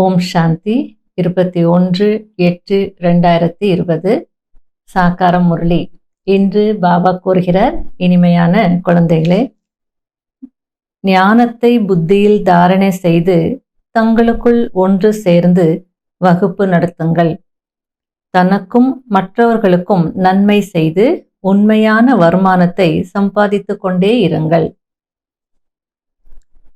ஓம் சாந்தி. இருபத்தி ஒன்று எட்டு ரெண்டாயிரத்தி இருபது. சாக்காரம் முரளி. இன்று பாபா கூறுகிறார் இனிமையான குழந்தைகளே ஞானத்தை புத்தியில் தாரணை செய்து தங்களுக்குள் ஒன்று சேர்ந்து வகுப்பு நடத்துங்கள். தனக்கும் மற்றவர்களுக்கும் நன்மை செய்து உண்மையான வருமானத்தை சம்பாதித்துக் கொண்டே இருங்கள்.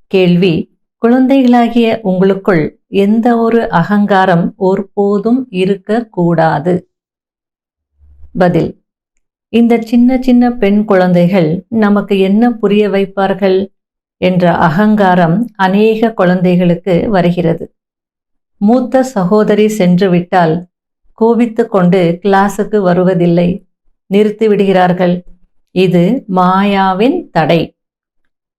கேள்வி குழந்தைகளாகிய உங்களுக்குள் எந்த ஒரு அகங்காரம் ஒருபோதும் இருக்கக்கூடாது. பதில் இந்த சின்ன சின்ன பெண் குழந்தைகள் நமக்கு என்ன புரிய வைப்பார்கள் என்ற அகங்காரம் அநேக குழந்தைகளுக்கு வருகிறது. மூத்த சகோதரி சென்று விட்டால் கோபித்து கொண்டு கிளாஸுக்கு வருவதில்லை நிறுத்தி விடுகிறார்கள். இது மாயாவின் தடை.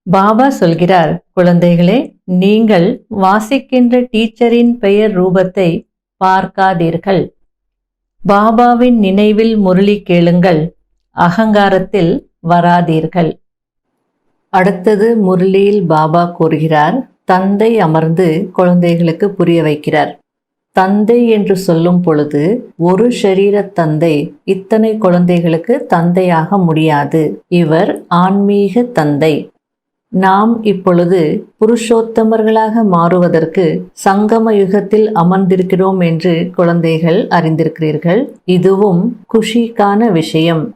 பாபா சொல்கிறார் குழந்தைகளே நீங்கள் வாசிக்கின்ற டீச்சரின் பெயர் ரூபத்தை பார்க்காதீர்கள். பாபாவின் நினைவில் முரளி கேளுங்கள். அகங்காரத்தில் வராதீர்கள். அடுத்தது முரளியில் பாபா கூறுகிறார் தந்தை அமர்ந்து குழந்தைகளுக்கு புரிய வைக்கிறார். தந்தை என்று சொல்லும் பொழுது ஒரு ஷரீர தந்தை இத்தனை குழந்தைகளுக்கு தந்தையாக முடியாது. இவர் ஆன்மீக தந்தை. நாம் இப்பொழுது புருஷோத்தமர்களாக மாறுவதற்கு சங்கம யுகத்தில் அமர்ந்திருக்கிறோம் என்று குழந்தைகள் அறிந்திருக்கிறீர்கள். இதுவும் குஷிக்கான விஷயம்.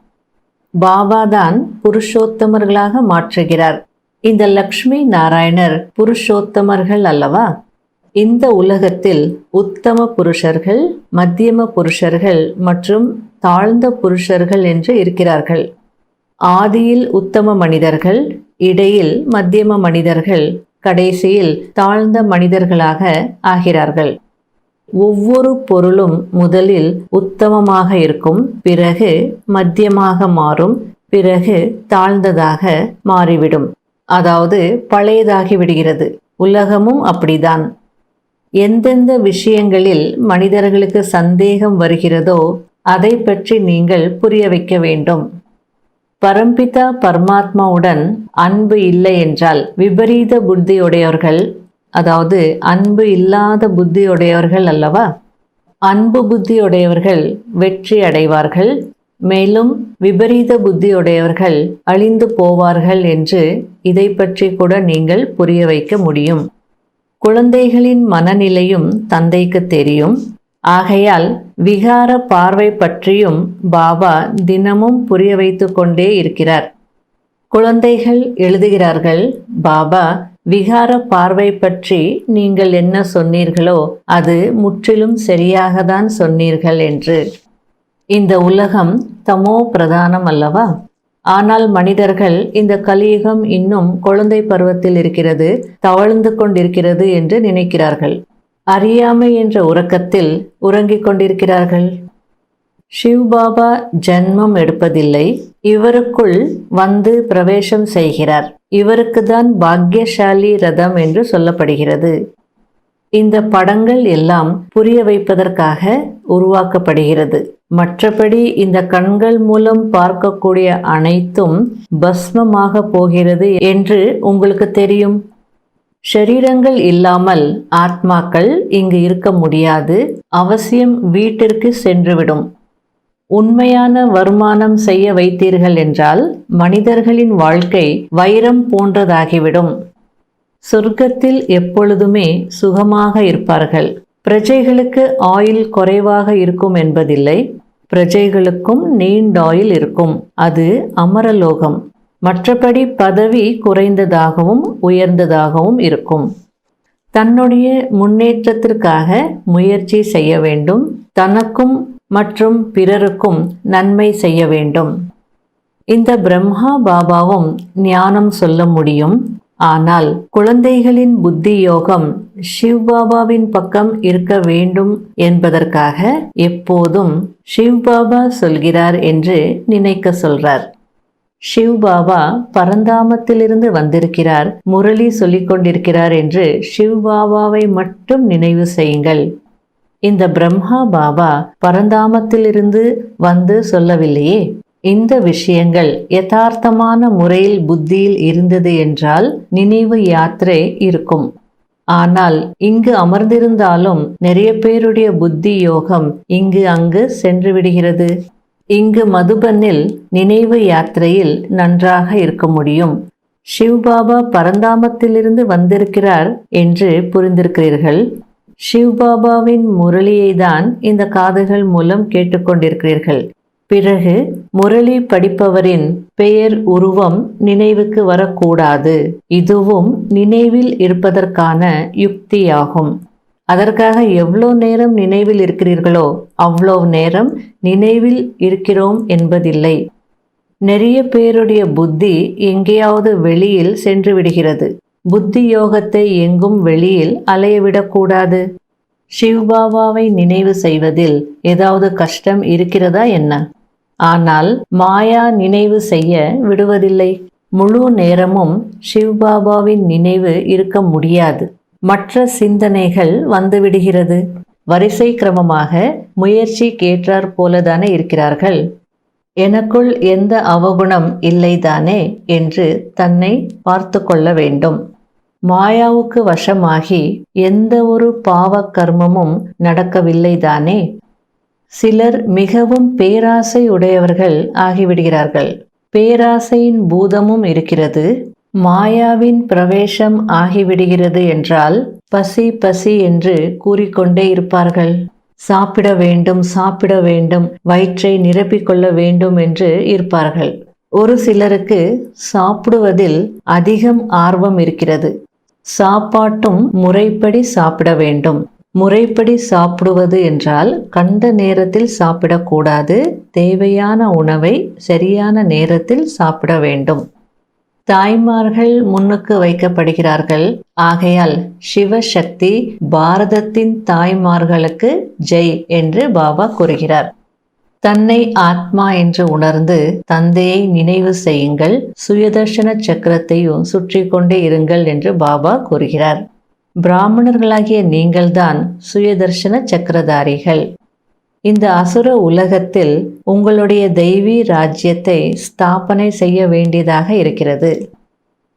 பாபாதான் புருஷோத்தமர்களாக மாற்றுகிறார். இந்த லக்ஷ்மி நாராயணர் புருஷோத்தமர்கள் அல்லவா? இந்த உலகத்தில் உத்தம புருஷர்கள் மத்தியம புருஷர்கள் மற்றும் தாழ்ந்த புருஷர்கள் என்று இருக்கிறார்கள். ஆதியில் உத்தம மனிதர்கள் இடையில் மத்தியம மனிதர்கள் கடைசியில் தாழ்ந்த மனிதர்களாக ஆகிறார்கள். ஒவ்வொரு பொருளும் முதலில் உத்தமமாக இருக்கும் பிறகு மத்தியமாக மாறும் பிறகு தாழ்ந்ததாக மாறிவிடும். அதாவது பழையதாகி விடுகிறது உலகமும் அப்படிதான். எந்தெந்த விஷயங்களில் மனிதர்களுக்கு சந்தேகம் வருகிறதோ அதை பற்றி நீங்கள் புரிய வைக்க வேண்டும். பரம்பிதா பரமாத்மாவுடன் அன்பு இல்லை என்றால் விபரீத புத்தியுடையவர்கள் அதாவது அன்பு இல்லாத புத்தியுடையவர்கள் அல்லவா? அன்பு புத்தியுடையவர்கள் வெற்றி அடைவார்கள் மேலும் விபரீத புத்தியுடையவர்கள் அழிந்து போவார்கள் என்று இதை பற்றி கூட நீங்கள் புரிய வைக்க முடியும். குழந்தைகளின் மனநிலையும் தந்தைக்கு தெரியும். ஆகையால் விகார பார்வை பற்றியும் பாபா தினமும் புரிய வைத்து கொண்டே இருக்கிறார். குழந்தைகள் எழுதுகிறார்கள் பாபா விகார பார்வை பற்றி நீங்கள் என்ன சொன்னீர்களோ அது முற்றிலும் சரியாகத்தான் சொன்னீர்கள் என்று. இந்த உலகம் தமோ பிரதானம் அல்லவா? ஆனால் மனிதர்கள் இந்த கலியுகம் இன்னும் குழந்தை பருவத்தில் இருக்கிறது தவழ்ந்து கொண்டிருக்கிறது என்று நினைக்கிறார்கள். அறியாமை என்ற உறக்கத்தில் உறங்கிக் கொண்டிருக்கிறார்கள். சிவ்பாபா ஜன்மம் எடுப்பதில்லை. இவருக்குள் வந்து பிரவேசம் செய்கிறார். இவருக்கு தான் பாக்யசாலி ரதம் என்று சொல்லப்படுகிறது. இந்த படங்கள் எல்லாம் புரிய வைப்பதற்காக உருவாக்கப்படுகிறது. மற்றபடி இந்த கண்கள் மூலம் பார்க்கக்கூடிய அனைத்தும் பஸ்மமாக போகிறது என்று உங்களுக்கு தெரியும். ஷரீரங்கள் இல்லாமல் ஆத்மாக்கள் இங்கு இருக்க முடியாது. அவசியம் வீட்டிற்கு சென்றுவிடும். உண்மையான வருமானம் செய்ய வைத்தீர்கள் என்றால் மனிதர்களின் வாழ்க்கை வைரம் போன்றதாகிவிடும். சொர்க்கத்தில் எப்பொழுதுமே சுகமாக இருப்பார்கள். பிரஜைகளுக்கு ஆயில் குறைவாக இருக்கும் என்பதில்லை. பிரஜைகளுக்கும் நீண்ட ஆயில் இருக்கும். அது அமரலோகம். மற்றபடி பதவி குறைந்ததாகவும் உயர்ந்ததாகவும் இருக்கும். தன்னுடைய முன்னேற்றத்திற்காக முயற்சி செய்ய வேண்டும். தனக்கும் மற்றும் பிறருக்கும் நன்மை செய்ய வேண்டும். இந்த பிரம்மா பாபாவும் ஞானம் சொல்ல முடியும். ஆனால் குழந்தைகளின் புத்தி யோகம் சிவ் பாபாவின் பக்கம் இருக்க வேண்டும் என்பதற்காக எப்போதும் சிவ் பாபா சொல்கிறார் என்று நினைக்க சொல்றார். ஷிவ் பாபா பரந்தாமத்திலிருந்து வந்திருக்கிறார். முரளி சொல்லிக் கொண்டிருக்கிறார் என்று ஷிவ் பாபாவை மட்டும் நினைவு செய்யுங்கள். இந்த பிரம்மா பாபா பரந்தாமத்திலிருந்து வந்து சொல்லவில்லையே. இந்த விஷயங்கள் யதார்த்தமான முறையில் புத்தியில் இருந்தது என்றால் நினைவு யாத்திரை இருக்கும். ஆனால் இங்கு அமர்ந்திருந்தாலும் நிறைய பேருடைய புத்தி யோகம் இங்கு அங்கு சென்று விடுகிறது. இங்கு மதுபனில் நினைவு யாத்திரையில் நன்றாக இருக்க முடியும். சிவ்பாபா பரந்தாமத்திலிருந்து வந்திருக்கிறார் என்று புரிந்திருக்கிறீர்கள். சிவ்பாபாவின் முரளியை தான் இந்த காதுகள் மூலம் கேட்டுக்கொண்டிருக்கிறீர்கள். பிறகு முரளி படிப்பவரின் பெயர் உருவம் நினைவுக்கு வரக்கூடாது. இதுவும் நினைவில் இருப்பதற்கான யுக்தியாகும். அதற்காக எவ்வளோ நேரம் நினைவில் இருக்கிறீர்களோ அவ்வளோ நேரம் நினைவில் இருக்கிறோம் என்பதில்லை. நிறைய பேருடைய புத்தி எங்கேயாவது வெளியில் சென்று விடுகிறது. புத்தி யோகத்தை எங்கும் வெளியில் அலையவிடக்கூடாது சிவ்பாபாவை நினைவு செய்வதில் ஏதாவது கஷ்டம் இருக்கிறதா என்ன? ஆனால் மாயா நினைவு செய்ய விடுவதில்லை. முழு நேரமும் சிவ்பாபாவின் நினைவு இருக்க முடியாது. மற்ற சிந்தனைகள் வந்துவிடுகிறது. வரிசை கிரமமாக முயற்சி கேட்டார் போலதானே இருக்கிறார்கள். எனக்குள் எந்த அவகுணம் இல்லைதானே என்று தன்னை பார்த்து கொள்ள வேண்டும். மாயாவுக்கு வசமாகி எந்த ஒரு பாவ கர்மமும் நடக்கவில்லைதானே. சிலர் மிகவும் பேராசை உடையவர்கள் ஆகிவிடுகிறார்கள். பேராசையின் பூதமும் இருக்கிறது. மாயாவின் பிரவேசம் ஆகிவிடுகிறது என்றால் பசி பசி என்று கூறிக்கொண்டே இருப்பார்கள். சாப்பிட வேண்டும் சாப்பிட வேண்டும் வயிற்றை நிரப்பிக்கொள்ள வேண்டும் என்று இருப்பார்கள். ஒரு சிலருக்கு சாப்பிடுவதில் அதிகம் ஆர்வம் இருக்கிறது. சாப்பாட்டும் முறைப்படி சாப்பிட வேண்டும். முறைப்படி சாப்பிடுவது என்றால் கண்ட நேரத்தில் சாப்பிடக்கூடாது தேவையான உணவை சரியான நேரத்தில் சாப்பிட வேண்டும். தாய்மார்கள் முன்னுக்கு வைக்கப்படுகிறார்கள். ஆகையால் சிவசக்தி பாரதத்தின் தாய்மார்களுக்கு ஜெய் என்று பாபா கூறுகிறார். தன்னை ஆத்மா என்று உணர்ந்து தந்தையை நினைவு செய்யுங்கள். சுயதர்ஷன சக்கரத்தையும் சுற்றி கொண்டே இருங்கள் என்று பாபா கூறுகிறார். பிராமணர்களாகிய நீங்கள்தான் சுயதர்ஷன சக்கரதாரிகள். இந்த அசுர உலகத்தில் உங்களுடைய தெய்வீ ராஜ்யத்தை ஸ்தாபனை செய்ய வேண்டியதாக இருக்கிறது.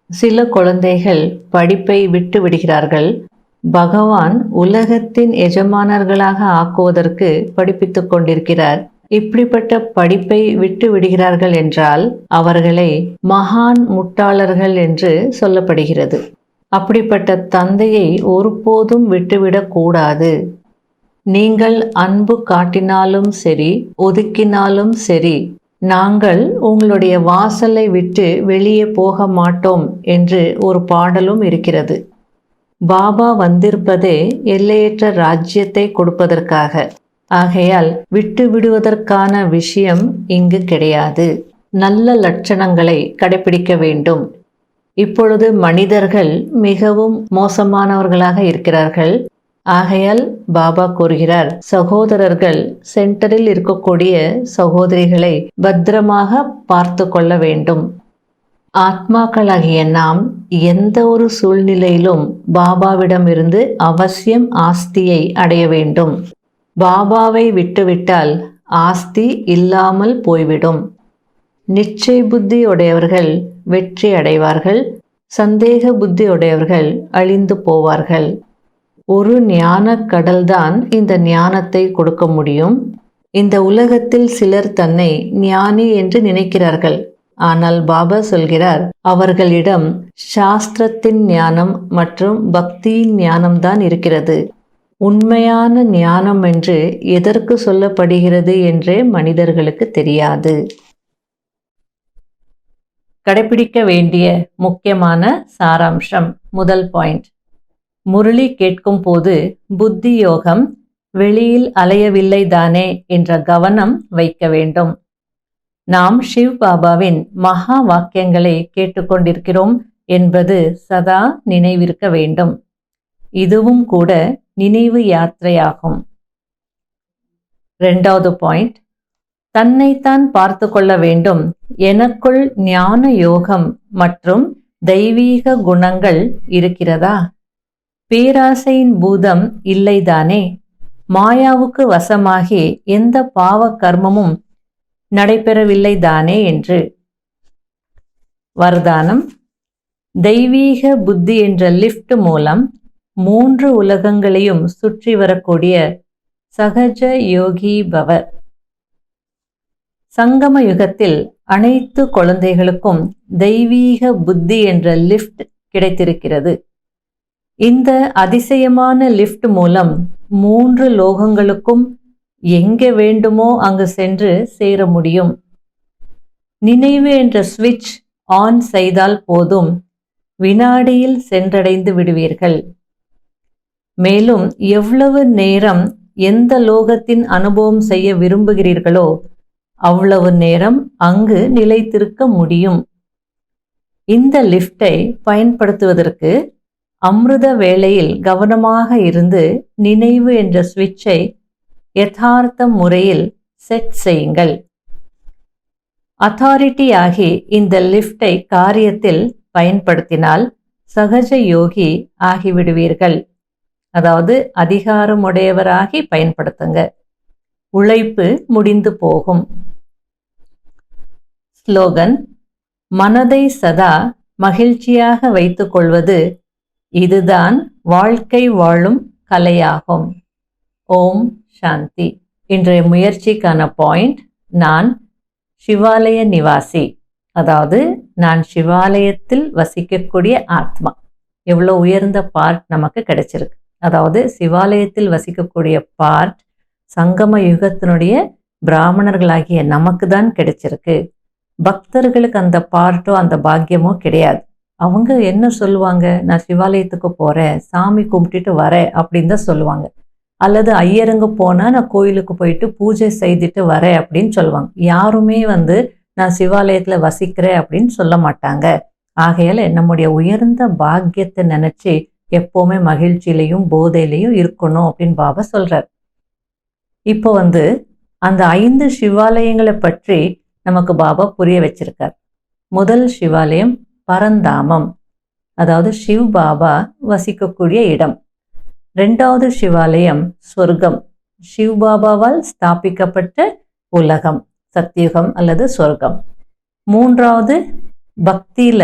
சில குழந்தைகள் படிப்பை விட்டு விடுகிறார்கள். பகவான் உலகத்தின் எஜமானர்களாக ஆக்குவதற்கு படிப்பித்துக் கொண்டிருக்கிறார். இப்படிப்பட்ட படிப்பை விட்டு விடுகிறார்கள் என்றால் அவர்களை மகான் முட்டாளர்கள் என்று சொல்லப்படுகிறது. அப்படிப்பட்ட தந்தையை ஒருபோதும் விட்டுவிடக் கூடாது. நீங்கள் அன்பு காட்டினாலும் சரி ஒதுக்கினாலும் சரி நாங்கள் உங்களுடைய வாசலை விட்டு வெளியே போக மாட்டோம் என்று ஒரு பாடலும் இருக்கிறது. பாபா வந்திருப்பதே எல்லையற்ற ராஜ்யத்தை கொடுப்பதற்காக. ஆகையால் விட்டு விடுவதற்கான விஷயம் இங்கு கிடையாது. நல்ல லட்சணங்களை கடைபிடிக்க வேண்டும். இப்பொழுது மனிதர்கள் மிகவும் மோசமானவர்களாக இருக்கிறார்கள். ஆகையால் பாபா கூறுகிறார் சகோதரர்கள் சென்டரில் இருக்கக்கூடிய சகோதரிகளை பத்திரமாக பார்த்து கொள்ள வேண்டும். ஆத்மாக்களாகிய நாம் எந்த ஒரு சூழ்நிலையிலும் பாபாவிடமிருந்து அவசியம் ஆஸ்தியை அடைய வேண்டும். பாபாவை விட்டுவிட்டால் ஆஸ்தி இல்லாமல் போய்விடும். நிச்சய புத்தி உடையவர்கள் வெற்றி அடைவார்கள் சந்தேக புத்தி உடையவர்கள் அழிந்து போவார்கள். ஒரு ஞான கடல்தான் இந்த ஞானத்தை கொடுக்க முடியும். இந்த உலகத்தில் சிலர் தன்னை ஞானி என்று நினைக்கிறார்கள். ஆனால் பாபா சொல்கிறார் அவர்களிடம் சாஸ்திரத்தின் ஞானம் மற்றும் பக்தியின் ஞானம்தான் இருக்கிறது. உண்மையான ஞானம் என்று எதற்கு சொல்லப்படுகிறது என்றே மனிதர்களுக்கு தெரியாது. கடைபிடிக்க வேண்டிய முக்கியமான சாராம்சம் முதல் பாயிண்ட் முரளி கேட்கும் போது புத்தி யோகம் வெளியில் அலையவில்லை தானே என்ற கவனம் வைக்க வேண்டும். நாம் ஷிவ் பாபாவின் மகா வாக்கியங்களை கேட்டுக்கொண்டிருக்கிறோம் என்பது சதா நினைவிருக்க வேண்டும். இதுவும் கூட நினைவு யாத்திரையாகும். ரெண்டாவது பாயிண்ட். தன்னைத்தான் பார்த்து கொள்ள வேண்டும். எனக்குள் ஞான யோகம் மற்றும் தெய்வீக குணங்கள் இருக்கிறதா? பேராசையின் பூதம் இல்லைதானே? மாயாவுக்கு வசமாகி எந்த பாவ கர்மமும் நடைபெறவில்லை தானே என்று. வரதானம் தெய்வீக புத்தி என்ற லிஃப்ட் மூலம் மூன்று உலகங்களையும் சுற்றி வரக்கூடிய சகஜ யோகி பவ. சங்கம யுகத்தில் அனைத்து குழந்தைகளுக்கும் தெய்வீக புத்தி என்ற லிஃப்ட் கிடைத்திருக்கிறது. இந்த அதிசயமான லிஃப்ட் மூலம் மூன்று லோகங்களுக்கும் எங்கே வேண்டுமோ அங்கு சென்று சேர முடியும். நினைவு என்ற சுவிட்ச் ஆன் செய்தால் போதும். வினாடியில் சென்றடைந்து விடுவீர்கள். மேலும் எவ்வளவு நேரம் எந்த லோகத்தின் அனுபவம் செய்ய விரும்புகிறீர்களோ அவ்வளவு நேரம் அங்கு நிலைத்திருக்க முடியும். இந்த லிஃப்டை பயன்படுத்துவதற்கு அமிர்த வேளையில் கவனமாக இருந்து நினைவு என்ற சுவிட்சை யதார்த்த முறையில் செட் செய்யுங்கள். அத்தாரிட்டி ஆகி இந்த லிஃப்டை காரியத்தில் பயன்படுத்தினால் சகஜ யோகி ஆகிவிடுவீர்கள். அதாவது அதிகாரமுடையவராகி பயன்படுத்துங்க. உழைப்பு முடிந்து போகும். ஸ்லோகன் மனதை சதா மகிழ்ச்சியாக வைத்துக் கொள்வது இதுதான் வாழ்க்கை வாழும் கலையாகும். ஓம் சாந்தி. இன்றைய முயற்சிக்கான பாயிண்ட் நான் சிவாலய நிவாசி. அதாவது நான் சிவாலயத்தில் வசிக்கக்கூடிய ஆத்மா. எவ்வளோ உயர்ந்த பார்ட் நமக்கு கிடைச்சிருக்கு. அதாவது சிவாலயத்தில் வசிக்கக்கூடிய பார்ட் சங்கம யுகத்தினுடைய பிராமணர்களாகிய நமக்கு தான் கிடைச்சிருக்கு. பக்தர்களுக்கு அந்த பார்ட்டோ அந்த பாக்கியமோ கிடையாது. அவங்க என்ன சொல்லுவாங்க? நான் சிவாலயத்துக்கு போகிறேன் சாமி கும்பிட்டுட்டு வரேன் அப்படின்னு தான் சொல்லுவாங்க. அல்லது ஐயருங்க போனால் நான் கோயிலுக்கு போயிட்டு பூஜை செய்துட்டு வரேன் அப்படின்னு சொல்லுவாங்க. யாருமே வந்து நான் சிவாலயத்தில் வசிக்கிறேன் அப்படின்னு சொல்ல மாட்டாங்க. ஆகையால் நம்முடைய உயர்ந்த பாக்கியத்தை நினச்சி எப்போவுமே மகிழ்ச்சியிலையும் போதையிலையும் இருக்கணும் அப்படின்னு பாபா சொல்கிறார் இப்போ வந்து அந்த ஐந்து சிவாலயங்களை பற்றி நமக்கு பாபா புரிய வச்சிருக்கார். முதல் சிவாலயம் பரந்தாமம் அதாவது சிவ் பாபா வசிக்கக்கூடிய இடம். ரெண்டாவது சிவாலயம் சொர்க்கம். சிவ் பாபாவால் ஸ்தாபிக்கப்பட்ட உலகம் சத்தியுகம் அல்லது சொர்க்கம். மூன்றாவது பக்தியில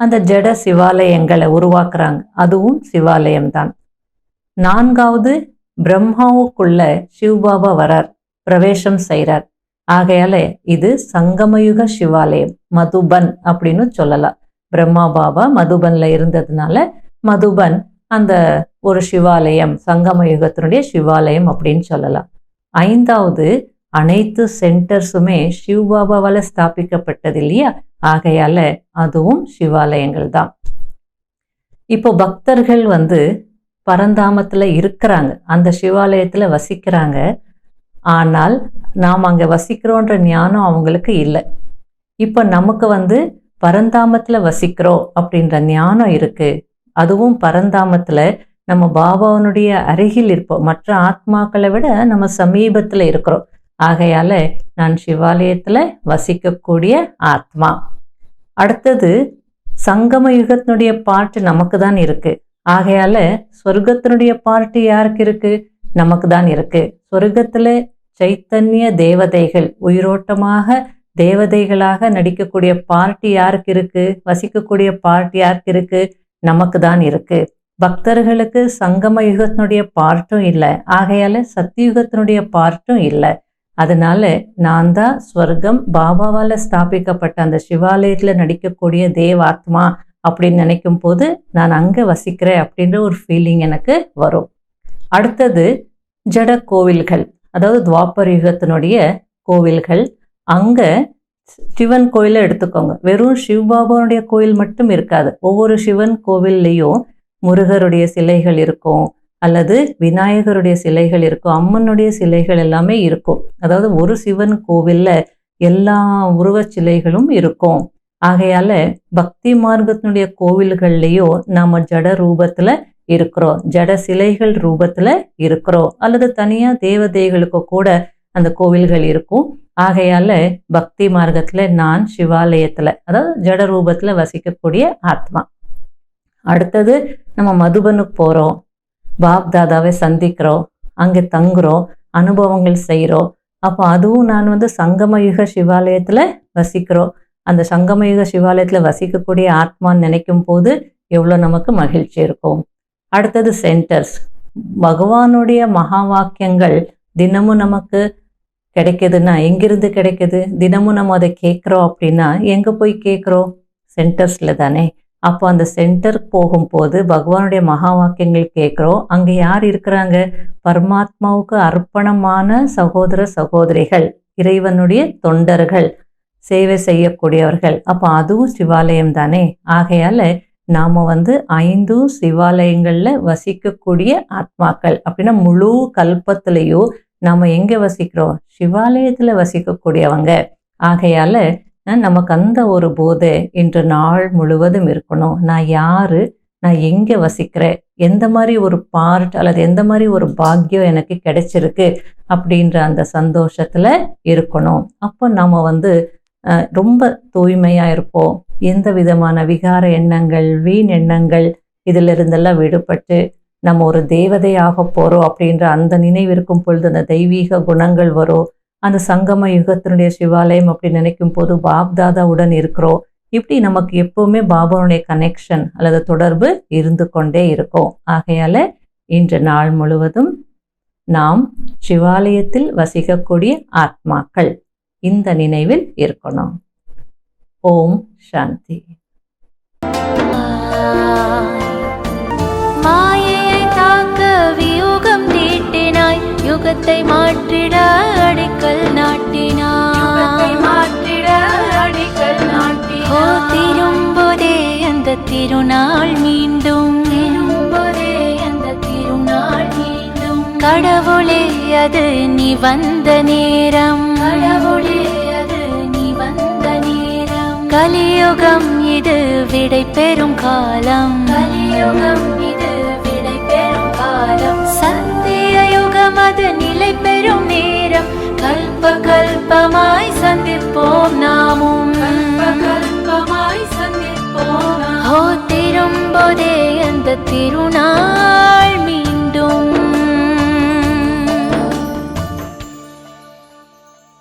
அந்த ஜட சிவாலயங்களை உருவாக்குறாங்க. அதுவும் சிவாலயம் தான் நான்காவது பிரம்மாவுக்குள்ள சிவபாபா வரார் பிரவேசம் செய்கிறார் ஆகையால இது சங்கமயுக சிவாலயம் மதுபன் அப்படின்னு சொல்லலாம். பிரம்மா பாபா மதுபன்ல இருந்ததுனால மதுபன் அந்த ஒரு சிவாலயம் சங்கம யுகத்தினுடைய சிவாலயம் அப்படின்னு சொல்லலாம். ஐந்தாவது அனைத்து சென்டர்ஸுமே சிவபாபாவால் ஸ்தாபிக்கப்பட்டது இல்லையா? ஆகையால அதுவும் சிவாலயங்கள் தான். இப்போ பக்தர்கள் வந்து பரந்தாமத்தில் இருக்கிறாங்க. அந்த சிவாலயத்தில் வசிக்கிறாங்க. ஆனால் நாம் அங்கே வசிக்கிறோன்ற ஞானம் அவங்களுக்கு இல்லை. இப்போ நமக்கு வந்து பரந்தாமத்தில் வசிக்கிறோம் அப்படின்ற ஞானம் இருக்கு. அதுவும் பரந்தாமத்தில் நம்ம பாபாவனுடைய அருகில் இருப்போம். மற்ற ஆத்மாக்களை விட நம்ம சமீபத்தில் இருக்கிறோம். ஆகையால நான் சிவாலயத்தில் வசிக்கக்கூடிய ஆத்மா. அடுத்தது சங்கம யுகத்தினுடைய பாட்டு நமக்கு தான் இருக்கு. ஆகையால சொர்க்கத்தினுடைய பாட்டு யாருக்கு இருக்கு? நமக்கு தான் இருக்கு. சொர்க்கத்துல சைத்தன்ய தேவதைகள் உயிரோட்டமாக தேவதைகளாக நடிக்கக்கூடிய பார்ட்டி யாருக்கு இருக்கு? வசிக்கக்கூடிய பார்ட்டி யாருக்கு இருக்கு? நமக்கு தான் இருக்கு. பக்தர்களுக்கு சங்கம யுகத்தினுடைய பார்ட்டும் இல்லை. ஆகையால சத்தியுகத்தினுடைய பார்ட்டும் இல்லை. அதனால நான் தான் ஸ்வர்க்கம் பாபாவால் ஸ்தாபிக்கப்பட்ட அந்த சிவாலயத்தில் நடிக்கக்கூடிய தேவாத்மா அப்படின்னு நினைக்கும் போது நான் அங்கே வசிக்கிறேன் அப்படின்ற ஒரு ஃபீலிங் எனக்கு வரும். அடுத்தது ஜட கோவில்கள். அதாவது துவாபர யுகத்தினுடைய கோவில்கள். அங்கே சிவன் கோயிலை எடுத்துக்கோங்க. வெறும் சிவபாபாவுடைய கோயில் மட்டும் இருக்காது. ஒவ்வொரு சிவன் கோவில்லையும் முருகருடைய சிலைகள் இருக்கும். அல்லது விநாயகருடைய சிலைகள் இருக்கும். அம்மனுடைய சிலைகள் எல்லாமே இருக்கும். அதாவது ஒரு சிவன் கோவில்ல எல்லா உருவச் சிலைகளும் இருக்கும். ஆகையால பக்தி மார்க்கத்தினுடைய கோவில்கள்லேயும் நாம ஜட ரூபத்துல இருக்கிறோம். ஜட சிலைகள் ரூபத்துல இருக்கிறோம். அல்லது தனியா தேவதைகளுக்கு கூட அந்த கோவில்கள் இருக்கும். ஆகையால பக்தி மார்க்கத்துல நான் சிவாலயத்துல அதாவது ஜட ரூபத்தில் வசிக்கக்கூடிய ஆத்மா. அடுத்தது நம்ம மதுபனுக்கு போறோம். பாப் தாதாவை சந்திக்கிறோம். அங்கே தங்குறோம். அனுபவங்கள் செய்கிறோம் அப்போ அதுவும் நான் வந்து சங்கமயுக சிவாலயத்தில் வசிக்கிறோம். அந்த சங்கமயுக சிவாலயத்தில் வசிக்கக்கூடிய ஆத்மான்னு நினைக்கும் போது எவ்வளோ நமக்கு மகிழ்ச்சி இருக்கும். அடுத்தது சென்டர்ஸ் பகவானுடைய மகா வாக்கியங்கள் தினமும் நமக்கு கிடைக்குதுன்னா எங்கிருந்து கிடைக்குது? தினமும் நம்ம அதை கேட்குறோம் அப்படின்னா எங்கே போய் கேட்குறோம்? சென்டர்ஸில் தானே. அப்போ அந்த சென்டர் போகும்போது பகவானுடைய மகா வாக்கியங்கள் கேட்குறோம். அங்கே யார் இருக்கிறாங்க? பரமாத்மாவுக்கு அர்ப்பணமான சகோதர சகோதரிகள் இறைவனுடைய தொண்டர்கள் சேவை செய்யக்கூடியவர்கள். அப்போ அதுவும் சிவாலயம் தானே. ஆகையால நாம் வந்து ஐந்து சிவாலயங்களில் வசிக்கக்கூடிய ஆத்மாக்கள். அப்படின்னா முழு கல்பத்திலையும் நாம் எங்கே வசிக்கிறோம்? சிவாலயத்தில் வசிக்கக்கூடியவங்க. ஆகையால் நமக்கு அந்த ஒரு போதை இன்று நாள் முழுவதும் இருக்கணும். நான் யாரு? நான் எங்கே வசிக்கிறேன்? எந்த மாதிரி ஒரு பார்ட் அல்லது எந்த மாதிரி ஒரு பாக்கியம் எனக்கு கிடைச்சிருக்கு? அப்படின்ற அந்த சந்தோஷத்தில் இருக்கணும். அப்போ நம்ம வந்து ரொம்ப தூய்மையாக இருப்போம். எந்த விதமான விகார எண்ணங்கள் வீண் எண்ணங்கள் இதிலிருந்தெல்லாம் விடுபட்டு நம்ம ஒரு தேவதையாக போகிறோம் அப்படின்ற அந்த நினைவு இருக்கும் பொழுது அந்த தெய்வீக குணங்கள் வரும். அந்த சங்கம யுகத்தினுடைய சிவாலயம் அப்படி நினைக்கும் போது பாப்தாதாவுடன் இருக்கிறோம். இப்படி நமக்கு எப்போவுமே பாபாவுடைய கனெக்ஷன் அல்லது தொடர்பு இருந்து கொண்டே இருக்கும். ஆகையால இன்று நாள் முழுவதும் நாம் சிவாலயத்தில் வசிக்கக்கூடிய ஆத்மாக்கள் இந்த நினைவில் இருக்கணும். ஓம் சாந்தி. மாயே மாற்றிட அடிக்கல் நாட்டினாய் மாற்றிட அடிக்கல் நாட்டினாய் திரும்புதே அந்த திருநாள் மீண்டும். திரும்புதே அந்த திருநாள் மீண்டும் கடவுளே அது நீ வந்த நேரம். கடவுளே அது நீ வந்த நேரம் கலியுகம் இது விடை பெறும் காலம். கலியுகம் அது நிலை பெறும் நேரம். கல்ப கல்பமாய் சந்திப்போம் நாமும். கல்ப கல்பமாய் சந்திப்போம் ஓ திரும்புதே அந்த திருநாள்